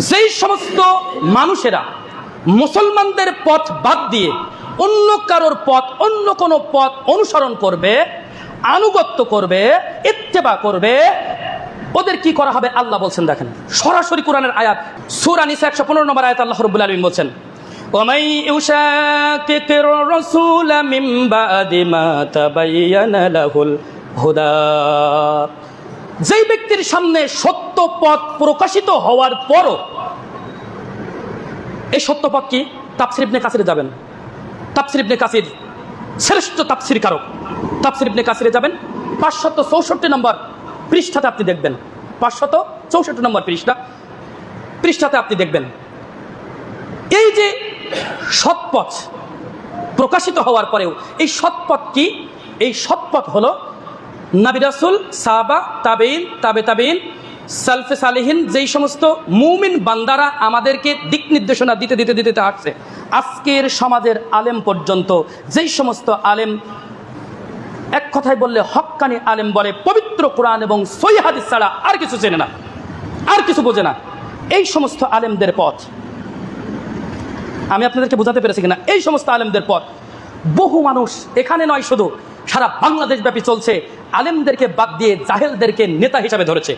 যেই সমস্ত মানুষেরা মুসলমানদের পথ বাদ দিয়ে অন্য কারোর পথ অন্য কোনো পথ অনুসরণ করবে আনুগত্য করবে ইত্তেবা করবে ওদের কি করা হবে আল্লাহ বলছেন দেখেন সরাসরি কোরআনের আয়াত সূরা নিসা একশো পনেরো নম্বর আয়াত আল্লাহ রব্বুল আলমিন বলছেন ومن يشاكك الرسول من بعد ما تبين له الهدى যেই ব্যক্তির সামনে সত্য পথ প্রকাশিত হওয়ার পরও, এই সত্য পথ কি? তাপসির ইবনে কাসিরে যাবেন। তাপসির ইবনে কাসির শ্রেষ্ঠ তাপসির কারক। তাপসির ইবনে কাসিরে যাবেন। পাঁচশত চৌষট্টি নম্বর পৃষ্ঠাতে আপনি দেখবেন। পাঁচশত চৌষট্টি নম্বর পৃষ্ঠা, পৃষ্ঠাতে আপনি দেখবেন। এই যে সৎপথ প্রকাশিত হওয়ার পরেও, এই সৎপথ কি? এই সৎপথ হলো নাবিরাসুল সাহাবা তাবেইন তাবে তাবেইন সালফে সালেহিন, যেই সমস্ত মুমিন বান্দারা আমাদেরকে দিক নির্দেশনা দিতে দিতে দিতে আসছে। আজকের সমাজের আলেম পর্যন্ত, যেই সমস্ত আলেম এক কথায় বললে হক্কানি আলেম বলে, পবিত্র কোরআন এবং সই ছাড়া আর কিছু চেনে না, আর কিছু বোঝে না। এই সমস্ত আলেমদের পথ। আমি আপনাদেরকে বোঝাতে পেরেছি কিনা? এই সমস্ত আলেমদের পথ। বহু মানুষ, এখানে নয় শুধু, সারা বাংলাদেশ ব্যাপী চলছে। আলেমদেরকে বাদ দিয়ে জাহেলদেরকে নেতা হিসাবে ধরেছে।